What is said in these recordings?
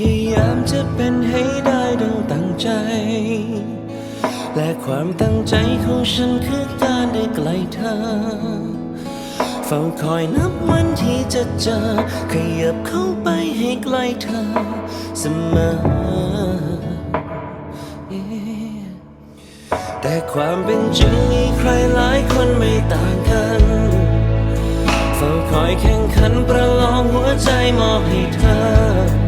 ยายามจะเป็นให้ได้ดังตั้งใจ และความตั้งใจของฉันคือการได้ใกล้เธอ เฝ้าคอยนับวันที่จะเจอ ขยับเข้าไปให้ใกล้เธอเสมอ แต่ความเป็นจริงมีใครหลายคนไม่ต่างกันเฝ้าคอยแข่งขันประลองหัวใจมอบให้เธอ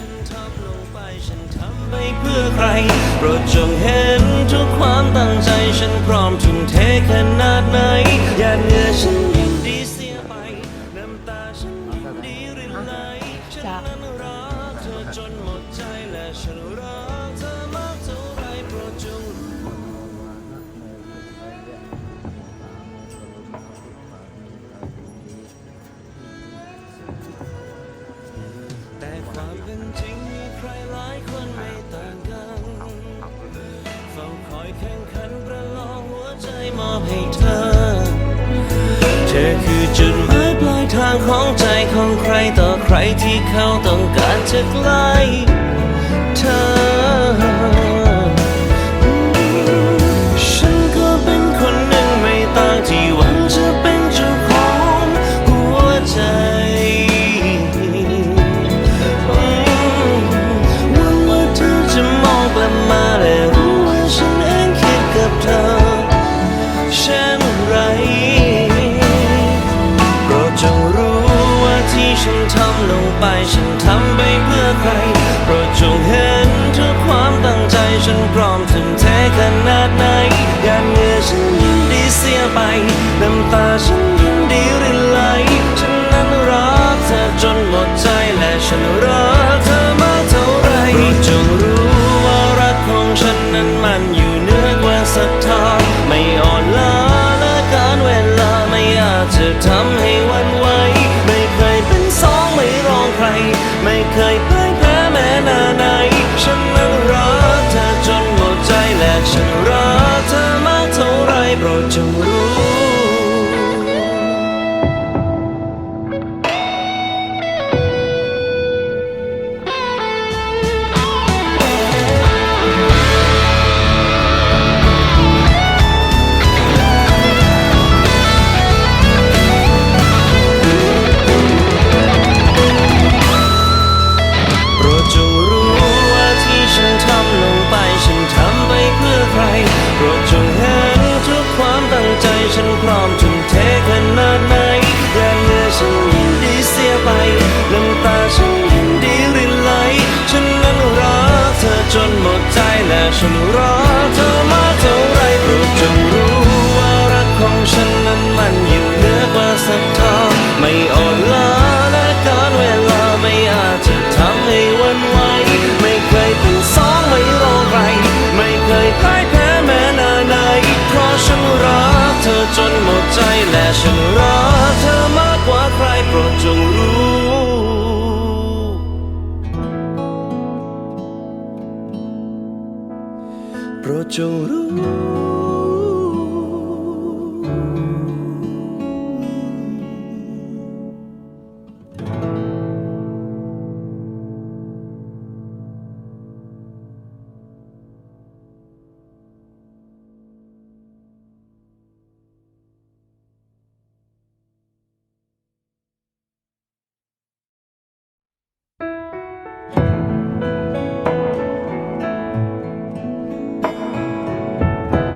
ฉันทำลงไป ฉันทำไปเพื่อใคร โปรดจงเห็นทุกความตั้งใจ ฉันพร้อมทุ่มเทขนาดไหนอยา หลายคนไม่ต่างกันเฝ้าคอยแข่งขันประลองหัวใจมอบให้เธอ เธอคือจุดหมายปลายทางของใจของใครต่อใครที่เขาต้องการจะใกล้เธอฉันก็เป็นคนหนึ่งไม่ต่างที่หวังจะเป็นเจ้าของหัวใจ ใครโปรดจงเห็นทุกความตั้งใจฉันพร้อมทุ่มเทขนาดไหนหยาดเงื่อฉันยินดีเสียไป น้ำตาฉันยินดีรินไหลฉันนั้นรักเธอจนหมดใจและฉันรักเธอมากเท่าไรโปรดจงรู้ว่ารักของฉันนั้นมันอยู่เหนือกว่าศรัทธา โป ฉันรักเธอมาเท่าไรโปรดจงรู้ว่ารักของฉันนั้นมันอยู่เหนือกว่าศรัทธาไม่อ่อนล้าและการเวลาไม่อาจจะทำให้วันไหวไม่เคยเป็นสองไม่รอใครไม่เคยพ่ายแพ้แม้นาไหนเพราะฉันรักเธอจนหมดใจและฉันรัก চোরু